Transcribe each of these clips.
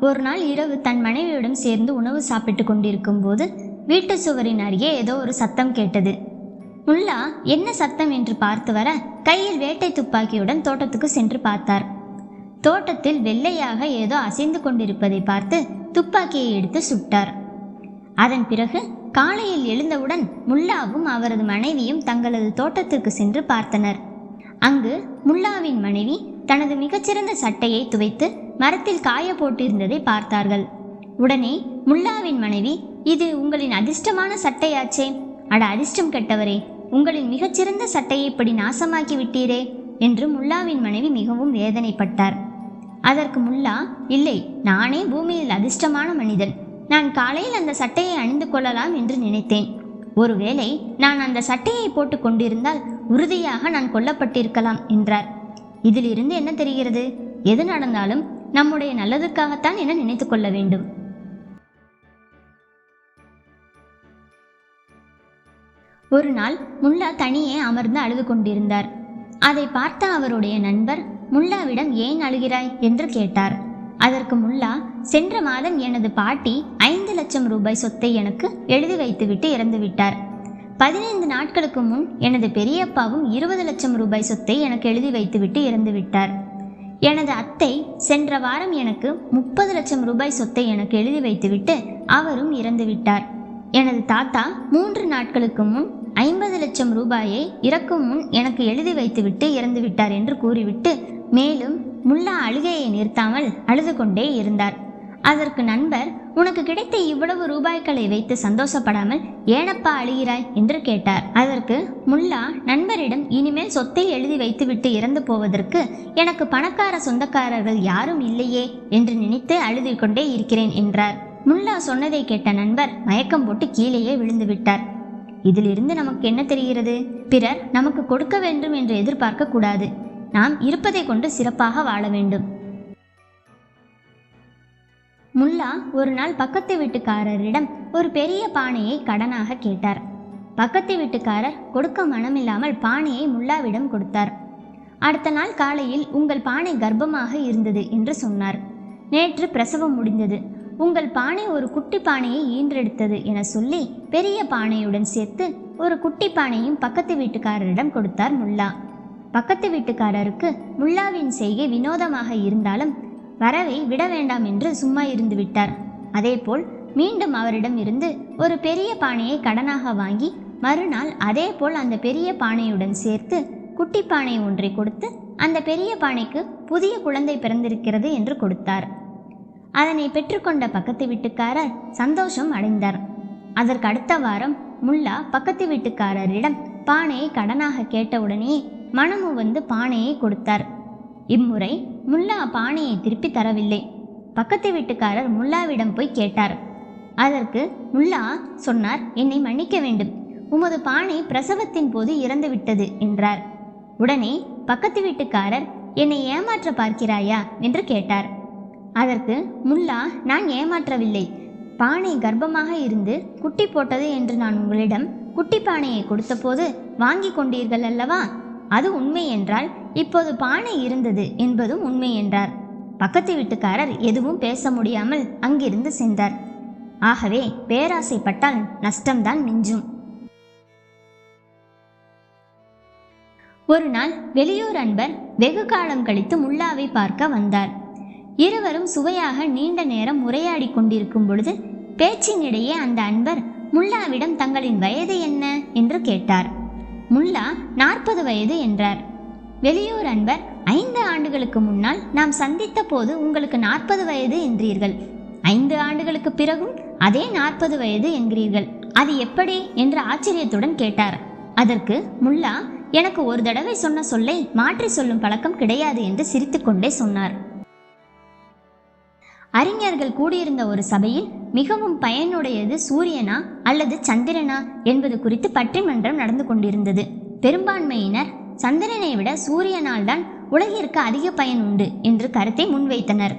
ஒரு நாள் இரவு தன் மனைவியுடன் சேர்ந்து உணவு சாப்பிட்டு கொண்டிருக்கும் போது வீட்டு சுவரின் அருகே ஏதோ ஒரு சத்தம் கேட்டது. முல்லா என்ன சத்தம் என்று பார்த்து வர? கையில் வேட்டை துப்பாக்கியுடன் தோட்டத்துக்கு சென்று பார்த்தார். தோட்டத்தில் வெள்ளையாக ஏதோ அசைந்து கொண்டிருப்பதை பார்த்து துப்பாக்கியை எடுத்து சுட்டார். அதன் பிறகு காலையில் எழுந்தவுடன் முல்லாவும் அவரது மனைவியும் தங்களது தோட்டத்திற்கு சென்று பார்த்தனர். அங்கு முல்லாவின் மனைவி தனது மிகச்சிறந்த சட்டையை துவைத்து மரத்தில் காய போட்டிருந்ததை பார்த்தார்கள். உடனே முல்லாவின் மனைவி இது உங்களின் அதிர்ஷ்டமான சட்டையாச்சே. அட அதிர்ஷ்டம் கெட்டவரே உங்களின் மிகச்சிறந்த சட்டையை இப்படி நாசமாக்கி விட்டீரே என்று முல்லாவின் மனைவி மிகவும் வேதனைப்பட்டார். அதற்கு முல்லா இல்லை நானே பூமியில் அதிர்ஷ்டமான மனிதன். நான் காலையில் அந்த சட்டையை அணிந்து கொள்ளலாம் என்று நினைத்தேன். ஒருவேளை நான் அந்த சட்டையை போட்டு கொண்டிருந்தால் உறுதியாக நான் கொல்லப்பட்டிருக்கலாம் என்றார். இதிலிருந்து என்ன தெரிகிறது? எது நடந்தாலும் நம்முடைய நல்லதுக்காகத்தான் என நினைத்து கொள்ள வேண்டும். ஒரு நாள் முல்லா தனியே அமர்ந்து அழுது கொண்டிருந்தார். அதை பார்த்த அவருடைய நண்பர் முல்லாவிடம் ஏன் அழுகிறாய்? என்று கேட்டார். அதற்கு முல்லா சென்ற மாதம் எனது பாட்டி ஐந்து லட்சம் ரூபாய் சொத்தை எனக்கு எழுதி வைத்துவிட்டு இறந்துவிட்டார். பதினைந்து நாட்களுக்கு முன் எனது பெரியப்பாவும் இருபது லட்சம் ரூபாய் சொத்தை எனக்கு எழுதி வைத்துவிட்டு இறந்துவிட்டார். எனது அத்தை சென்ற வாரம் எனக்கு முப்பது லட்சம் ரூபாய் சொத்தை எனக்கு எழுதி வைத்துவிட்டு அவரும் இறந்துவிட்டார். எனது தாத்தா மூன்று நாட்களுக்கு முன் ஐம்பது லட்சம் ரூபாயை இறக்கும் முன் எனக்கு எழுதி வைத்துவிட்டு இறந்துவிட்டார் என்று கூறிவிட்டு மேலும் முல்லா அழுகையை நிறுத்தாமல் அழுது கொண்டே இருந்தார். அதற்கு நண்பர் உனக்கு கிடைத்த இவ்வளவு ரூபாய்களை வைத்து சந்தோஷப்படாமல் ஏனப்பா அழுகிறாய்? என்று கேட்டார். அதற்கு முல்லா நண்பரிடம் இனிமேல் சொத்தை எழுதி வைத்துவிட்டு இறந்து போவதற்கு எனக்கு பணக்கார சொந்தக்காரர்கள் யாரும் இல்லையே என்று நினைத்து அழுது கொண்டே இருக்கிறேன் என்றார். முல்லா சொன்னதை கேட்ட நண்பர் மயக்கம் போட்டு கீழேயே விழுந்து விட்டார். இதிலிருந்து நமக்கு என்ன தெரிகிறது? பிறர் நமக்கு கொடுக்க வேண்டும் என்று எதிர்பார்க்க கூடாது. நாம் இருப்பதை கொண்டு சிறப்பாக வாழ வேண்டும். முல்லா ஒரு நாள் பக்கத்து வீட்டுக்காரரிடம் ஒரு பெரிய பானையை கடனாக கேட்டார். பக்கத்து வீட்டுக்காரர் கொடுக்க மனமில்லாமல் பானையை முல்லாவிடம் கொடுத்தார். அடுத்த நாள் காலையில் உங்கள் பானை கர்ப்பமாக இருந்தது என்று சொன்னார். நேற்று பிரசவம் முடிந்தது. உங்கள் பானை ஒரு குட்டி பானையை ஈன்றெடுத்தது என சொல்லி பெரிய பானையுடன் சேர்த்து ஒரு குட்டி பானையும் பக்கத்து வீட்டுக்காரரிடம் கொடுத்தார் முல்லா. பக்கத்து வீட்டுக்காரருக்கு முல்லாவின் செய்கை வினோதமாக இருந்தாலும் வரவை விட வேண்டாம் என்று சும்மா இருந்து விட்டார். அதேபோல் மீண்டும் அவரிடம் இருந்து ஒரு பெரிய பானையை கடனாக வாங்கி மறுநாள் அதேபோல் அந்த பெரிய பானையுடன் சேர்த்து குட்டி பானை ஒன்றை கொடுத்து அந்த பெரிய பானைக்கு புதிய குழந்தை பிறந்திருக்கிறது என்று கொடுத்தார். அதனை பெற்றுக்கொண்ட பக்கத்து வீட்டுக்காரர் சந்தோஷம் அடைந்தார். அதற்கு அடுத்த வாரம் முல்லா பக்கத்து வீட்டுக்காரரிடம் பானையை கடனாக கேட்டவுடனே மனமு வந்து பானையை கொடுத்தார். இம்முறை முல்லா பானையை திருப்பி தரவில்லை. பக்கத்து வீட்டுக்காரர் முல்லாவிடம் போய் கேட்டார். அதற்கு முல்லா சொன்னார் என்னை மன்னிக்க வேண்டும். உமது பானை பிரசவத்தின் போது இறந்துவிட்டது என்றார். உடனே பக்கத்து வீட்டுக்காரர் என்னை ஏமாற்ற பார்க்கிறாயா? என்று கேட்டார். அதற்கு முல்லா நான் ஏமாற்றவில்லை. பானை கர்ப்பமாக இருந்து குட்டி போட்டது என்று நான் உங்களிடம் குட்டி பானையை கொடுத்தபோது வாங்கி கொண்டீர்கள் அல்லவா? அது உண்மை என்றால் இப்போது பானை இருந்தது என்பதும் உண்மை என்றார் பக்கத்து வீட்டுக்காரர் எதுவும் பேச முடியாமல் அங்கிருந்து சென்றார். ஆகவே பேராசைப்பட்டால் நஷ்டம்தான் மிஞ்சும். ஒரு நாள் வெளியூர் அன்பர் வெகு காலம் கழித்து முல்லாவை பார்க்க வந்தார். இருவரும் சுவையாக நீண்ட நேரம் உரையாடி கொண்டிருக்கும் பொழுது பேச்சினிடையே அந்த அன்பர் முல்லாவிடம் தங்களின் வயது என்ன? என்று கேட்டார். முல்லா நாற்பது வயது என்றார். வெளியூர் அன்பர் ஐந்து ஆண்டுகளுக்கு முன்னால் நாம் சந்தித்த போது உங்களுக்கு நாற்பது வயது என்றீர்கள். ஐந்து ஆண்டுகளுக்கு பிறகும் அதே நாற்பது வயது என்கிறீர்கள். அது எப்படி? என்று ஆச்சரியத்துடன் கேட்டார். அதற்கு முல்லா எனக்கு ஒரு தடவை சொன்ன சொல்லை மாற்றி சொல்லும் பழக்கம் கிடையாது என்று சிரித்துக்கொண்டே சொன்னார். அறிஞர்கள் கூடியிருந்த ஒரு சபையில் மிகவும் பயனுடையது சூரியனா அல்லது சந்திரனா என்பது குறித்து பட்டிமன்றம் நடந்து கொண்டிருந்தது. பெரும்பான்மையினர் சந்திரனை விட சூரியனால் தான் உலகிற்கு அதிக பயன் உண்டு என்று கருத்தை முன்வைத்தனர்.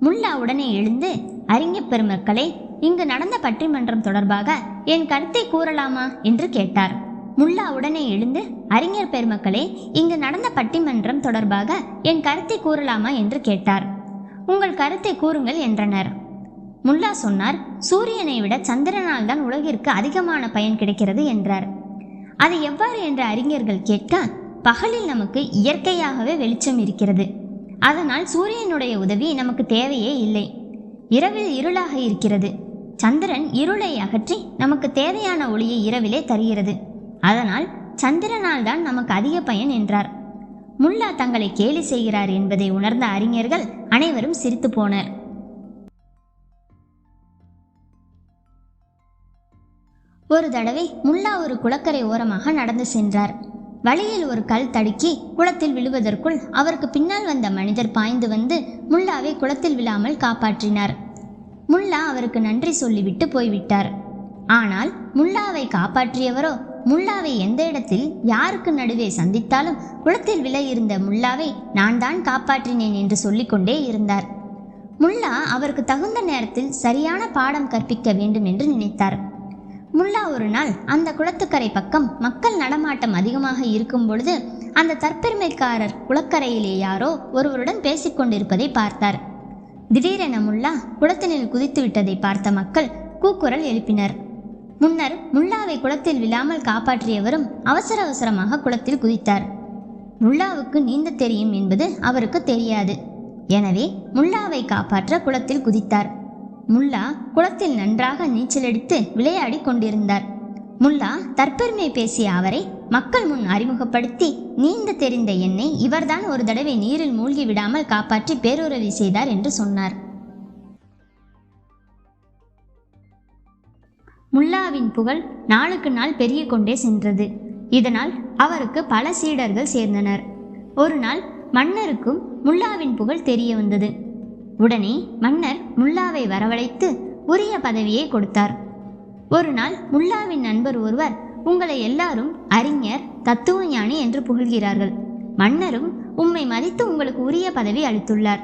முல்லா உடனே எழுந்து அறிஞர் பெருமக்களே இங்கு நடந்த பட்டிமன்றம் தொடர்பாக என் கருத்தை கூறலாமா? என்று கேட்டார். முல்லா உடனே எழுந்து அறிஞர் பெருமக்களே இங்கு நடந்த பட்டிமன்றம் தொடர்பாக என் கருத்தை கூறலாமா? என்று கேட்டார். உங்கள் கருத்தை கூறுங்கள் என்றனர். முல்லா சொன்னார் சூரியனை விட சந்திரனால் தான் உலகிற்கு அதிகமான பயன் கிடைக்கிறது என்றார். அது எவ்வாறு என்ற அறிஞர்கள் கேட்க பகலில் நமக்கு இயற்கையாகவே வெளிச்சம் இருக்கிறது. அதனால் சூரியனுடைய உதவி நமக்கு தேவையே இல்லை. இரவில் இருளாக இருக்கிறது. சந்திரன் இருளை அகற்றி நமக்கு தேவையான ஒளியை இரவிலே தருகிறது. அதனால் சந்திரனால் தான் நமக்கு அதிக பயன் என்றார். முல்லா தங்களை கேலி செய்கிறார் என்பதை உணர்ந்த அறிஞர்கள் அனைவரும் சிரித்து போனர். ஒரு தடவை முல்லா ஒரு குளக்கரை ஓரமாக நடந்து சென்றார். வழியில் ஒரு கல் தடுக்கி குளத்தில் விழுவதற்குள் அவருக்கு பின்னால் வந்த மனிதர் பாய்ந்து வந்து முல்லாவை குளத்தில் விழாமல் காப்பாற்றினார். முல்லா அவருக்கு நன்றி சொல்லிவிட்டு போய்விட்டார். ஆனால் முல்லாவை காப்பாற்றியவரோ முல்லாவை எந்த இடத்தில் யாருக்கு நடுவே சந்தித்தாலும் குளத்தில் விழ இருந்த முல்லாவை நான் தான் காப்பாற்றினேன் என்று சொல்லிக்கொண்டே இருந்தார். முல்லா அவருக்கு தகுந்த நேரத்தில் சரியான பாடம் கற்பிக்க வேண்டும் என்று நினைத்தார். முல்லா ஒரு நாள் அந்த குளத்துக்கரை பக்கம் மக்கள் நடமாட்டம் அதிகமாக இருக்கும் பொழுது அந்த தற்பெருமைக்காரர் குளக்கரையிலே யாரோ ஒருவருடன் பேசிக்கொண்டிருப்பதை பார்த்தார். திடீரென முல்லா குளத்தினில் குதித்து விட்டதை பார்த்த மக்கள் கூக்குரல் எழுப்பினர். முன்னர் முல்லாவை குளத்தில் விழாமல் காப்பாற்றியவரும் அவசர அவசரமாக குளத்தில் குதித்தார். முல்லாவுக்கு நீந்த தெரியும் என்பது அவருக்கு தெரியாது. எனவே முல்லாவை காப்பாற்ற குளத்தில் குதித்தார். முல்லா குளத்தில் நன்றாக நீச்சலடித்து விளையாடி கொண்டிருந்தார். முல்லா தற்பெருமை பேசிய அவரை மக்கள் முன் அறிமுகப்படுத்தி நீந்த தெரிந்த என்னை இவர்தான் ஒரு தடவை நீரில் மூழ்கி விடாமல் காப்பாற்றி பேருதவி செய்தார் என்று சொன்னார். முல்லாவின் புகழ் நாளுக்கு நாள் பெருகிக் கொண்டே சென்றது. இதனால் அவருக்கு பல சீடர்கள் சேர்ந்தனர். ஒரு நாள் மன்னருக்கும் முல்லாவின் புகழ் தெரிய வந்தது. உடனே மன்னர் முல்லாவை வரவழைத்து உரிய பதவியை கொடுத்தார். ஒரு நாள் முல்லாவின் நண்பர் ஒருவர் உங்களை எல்லாரும் அறிஞர் தத்துவஞானி என்று புகழ்கிறார்கள். மன்னரும் உம்மை மதித்து உங்களுக்கு உரிய பதவி அளித்துள்ளார்.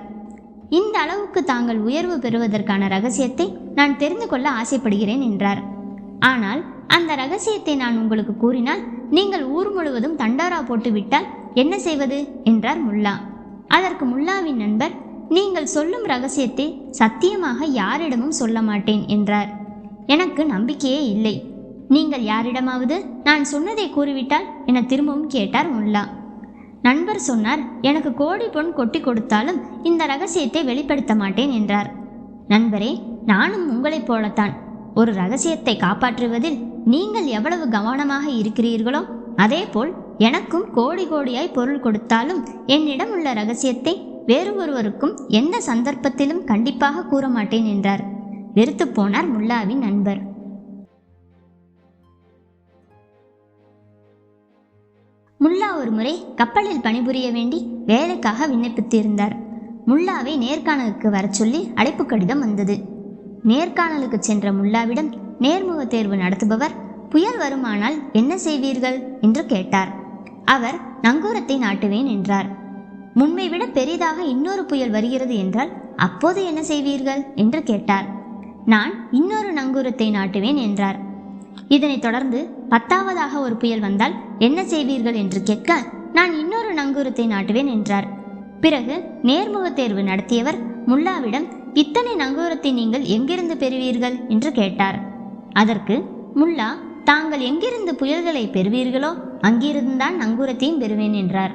இந்த அளவுக்கு தாங்கள் உயர்வு பெறுவதற்கான ரகசியத்தை நான் தெரிந்து கொள்ள ஆசைப்படுகிறேன் என்றார். ஆனால் அந்த ரகசியத்தை நான் உங்களுக்கு கூறினால் நீங்கள் ஊர் முழுவதும் தண்டாரா போட்டு விட்டால் என்ன செய்வது? என்றார் முல்லா. அதற்கு முல்லாவின் நண்பர் நீங்கள் சொல்லும் ரகசியத்தை சத்தியமாக யாரிடமும் சொல்ல மாட்டேன் என்றார். எனக்கு நம்பிக்கையே இல்லை. நீங்கள் யாரிடமாவது நான் சொன்னதை கூறிவிட்டால் என திரும்பவும் கேட்டார் முல்லா. நண்பர் சொன்னார் எனக்கு கோடி பொன் கொட்டி கொடுத்தாலும் இந்த ரகசியத்தை வெளிப்படுத்த மாட்டேன் என்றார். நண்பரே நானும் உங்களைப் போலத்தான். ஒரு ரகசியத்தை காப்பாற்றுவதில் நீங்கள் எவ்வளவு கவனமாக இருக்கிறீர்களோ அதேபோல் எனக்கும் கோடி கோடியாய் பொருள் கொடுத்தாலும் என்னிடம் உள்ள ரகசியத்தை வேறு ஒருவருக்கும் எந்த சந்தர்ப்பத்திலும் கண்டிப்பாக கூற மாட்டேன் என்றார். வெறுத்து போனார் முல்லாவின் நண்பர். முல்லா ஒரு முறை கப்பலில் பணிபுரிய வேண்டி வேலைக்காக விண்ணப்பித்திருந்தார். முல்லாவை நேர்காணலுக்கு வரச் சொல்லி அழைப்பு கடிதம் வந்தது. நேர்காணலுக்கு சென்ற முல்லாவிடம் நேர்முக தேர்வு நடத்துபவர் புயல் வருமானால் என்ன செய்வீர்கள்? என்று கேட்டார். அவர் நங்கூரத்தை நாட்டுவேன் என்றார். முன்பை விட பெரிதாக இன்னொரு புயல் வருகிறது என்றால் அப்போது என்ன செய்வீர்கள்? என்று கேட்டார். நான் இன்னொரு நங்கூரத்தை நாட்டுவேன் என்றார். இதனைத் தொடர்ந்து பத்தாவதாக ஒரு புயல் வந்தால் என்ன செய்வீர்கள் என்று கேட்க நான் இன்னொரு நங்கூரத்தை நாட்டுவேன் என்றார். பிறகு நேர்முக தேர்வு நடத்தியவர் முல்லாவிடம் இத்தனை நங்கூரத்தை நீங்கள் எங்கிருந்து பெறுவீர்கள்? என்று கேட்டார். அதற்கு முல்லா தாங்கள் எங்கிருந்து புயல்களை பெறுவீர்களோ அங்கிருந்துதான் நங்கூரத்தையும் பெறுவேன் என்றார்.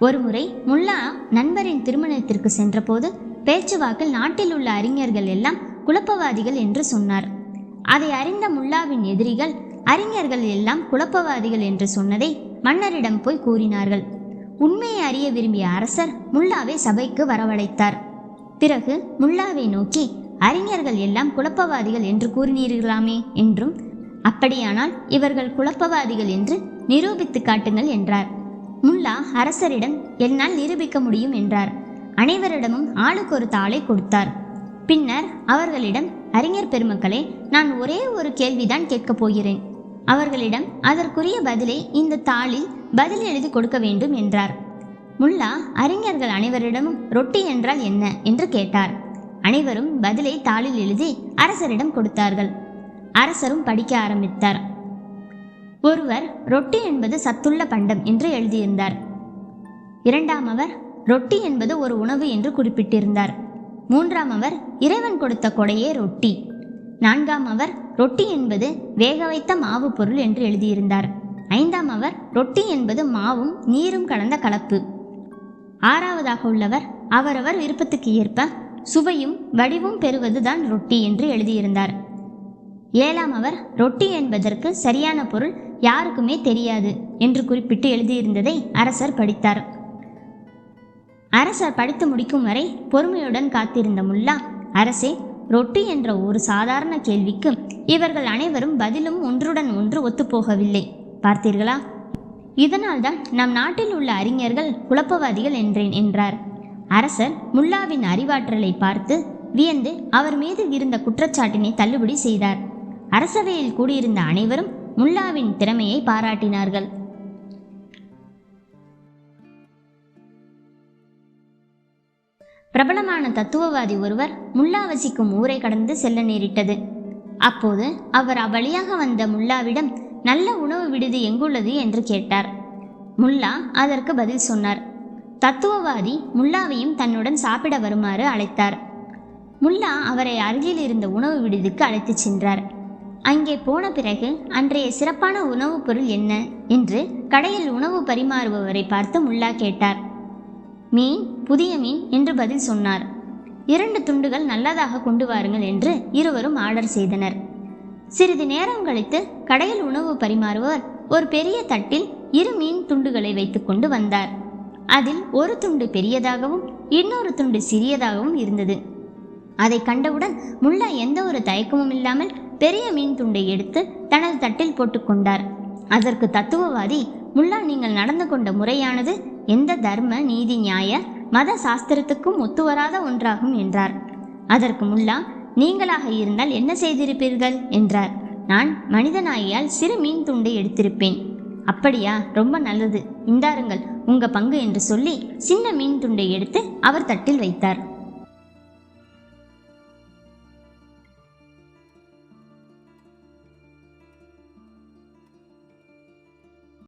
ஒருமுறை முல்லா நண்பரின் திருமணத்திற்கு சென்றபோது பேச்சுவாக்கில் நாட்டில் உள்ள அறிஞர்கள் எல்லாம் குழப்பவாதிகள் என்று சொன்னார். அதை அறிந்த முல்லாவின் எதிரிகள் அறிஞர்கள் எல்லாம் குழப்பவாதிகள் என்று சொன்னதை மன்னரிடம் போய் கூறினார்கள். உண்மையை அறிய விரும்பிய அரசர் முல்லாவை சபைக்கு வரவழைத்தார். பிறகு முல்லாவை நோக்கி அறிஞர்கள் எல்லாம் குழப்பவாதிகள் என்று கூறினீர்களாமே என்றும் அப்படியானால் இவர்கள் குழப்பவாதிகள் என்று நிரூபித்து காட்டுங்கள் என்றார். முல்லா அரசரிடம் என்னால் நிரூபிக்க முடியும் என்றார். அனைவரிடமும் ஆளுக்கு ஒரு தாளை கொடுத்தார். பின்னர் அவர்களிடம் அறிஞர் பெருமக்களே நான் ஒரே ஒரு கேள்விதான் கேட்கப் போகிறேன். அவர்களிடம் அதற்குரிய பதிலை இந்த தாளில் பதில் எழுதி கொடுக்க வேண்டும் என்றார். முல்லா அறிஞர்கள் அனைவரிடமும் ரொட்டி என்றால் என்ன? என்று கேட்டார். அனைவரும் பதிலை தாளில் எழுதி அரசரிடம் கொடுத்தார்கள். அரசரும் படிக்க ஆரம்பித்தார். ஒருவர் ரொட்டி என்பது சத்துள்ள பண்டம் என்று எழுதியிருந்தார். இரண்டாம் அவர் ரொட்டி என்பது ஒரு உணவு என்று குறிப்பிட்டிருந்தார். மூன்றாம் அவர் இறைவன் கொடுத்த கொடையே ரொட்டி. நான்காம் அவர் ரொட்டி என்பது வேக வைத்த மாவு பொருள் என்று எழுதியிருந்தார். ஐந்தாம் அவர் ரொட்டி என்பது மாவும் நீரும் கலந்த கலப்பு. ஆறாவதாக உள்ளவர் அவரவர் விருப்பத்துக்கு ஏற்ப சுவையும் வடிவும் பெறுவதுதான் ரொட்டி என்று எழுதியிருந்தார். ஏழாம் அவர் ரொட்டி என்பதற்கு சரியான பொருள் யாருக்குமே தெரியாது என்று குறிப்பிட்டு எழுதியிருந்ததை அரசர் படித்தார். அரசர் படித்து முடிக்கும் வரை பொறுமையுடன் காத்திருந்த முல்லா அரசே ரொட்டி என்ற ஒரு சாதாரண கேள்விக்கு இவர்கள் அனைவரும் பதிலும் ஒன்றுடன் ஒன்று ஒத்துப்போகவில்லை. பார்த்தீர்களா? இதனால்தான் நம் நாட்டில் உள்ள அறிஞர்கள் குழப்பவாதிகள் என்றேன் என்றார். அரசர் முல்லாவின் அறிவாற்றலை பார்த்து வியந்து அவர் மீது இருந்த குற்றச்சாட்டினை தள்ளுபடி செய்தார். அரசவையில் கூடியிருந்த அனைவரும் முல்லாவின் திறமையை பாராட்டினார்கள். பிரபலமான தத்துவவாதி ஒருவர் முல்லா வசிக்கும் ஊரை கடந்து செல்ல நேரிட்டது. அப்போது அவர் அவ்வழியாக வந்த முல்லாவிடம் நல்ல உணவு விடுதி எங்குள்ளது? என்று கேட்டார். முல்லா அதற்கு பதில் சொன்னார். தத்துவவாதி முல்லாவையும் தன்னுடன் சாப்பிட வருமாறு அழைத்தார். முல்லா அவரை அருகில் இருந்த உணவு விடுதிக்கு அழைத்துச் சென்றார். அங்கே போன பிறகு அன்றைய சிறப்பான உணவுப் பொருள் என்ன? என்று கடையில் உணவு பரிமாறுபவரை பார்த்து முல்லா கேட்டார். மீன் புதிய மீன் என்று பதில் சொன்னார். இரண்டு துண்டுகள் நல்லதாக கொண்டு வாருங்கள் என்று இருவரும் ஆர்டர் செய்தனர். சிறிது நேரம் கழித்து கடையில் உணவு பரிமாறுபவர் ஒரு பெரிய தட்டில் இரு மீன் துண்டுகளை வைத்துக்கொண்டு வந்தார். அதில் ஒரு துண்டு பெரியதாகவும் இன்னொரு துண்டு சிறியதாகவும் இருந்தது. அதை கண்டவுடன் முல்லா எந்த ஒரு தயக்கமும் இல்லாமல் பெரிய மீன் துண்டை எடுத்து தனது தட்டில் போட்டுக்கொண்டார் அதற்கு தத்துவவாதி முல்லா நீங்கள் நடந்து கொண்ட முறையானது எந்த தர்ம நீதி நியாய மத சாஸ்திரத்துக்கும் ஒத்துவராத ஒன்றாகும் என்றார். அதற்கு முல்லா நீங்களாக இருந்தால் என்ன செய்திருப்பீர்கள்? என்றார். நான் மனிதநாயியால் சிறு மீன் துண்டை எடுத்திருப்பேன். அப்படியா ரொம்ப நல்லது. இந்தாருங்கள் உங்க பங்கு என்று சொல்லி சின்ன மீன் துண்டை எடுத்து அவர் தட்டில் வைத்தார்.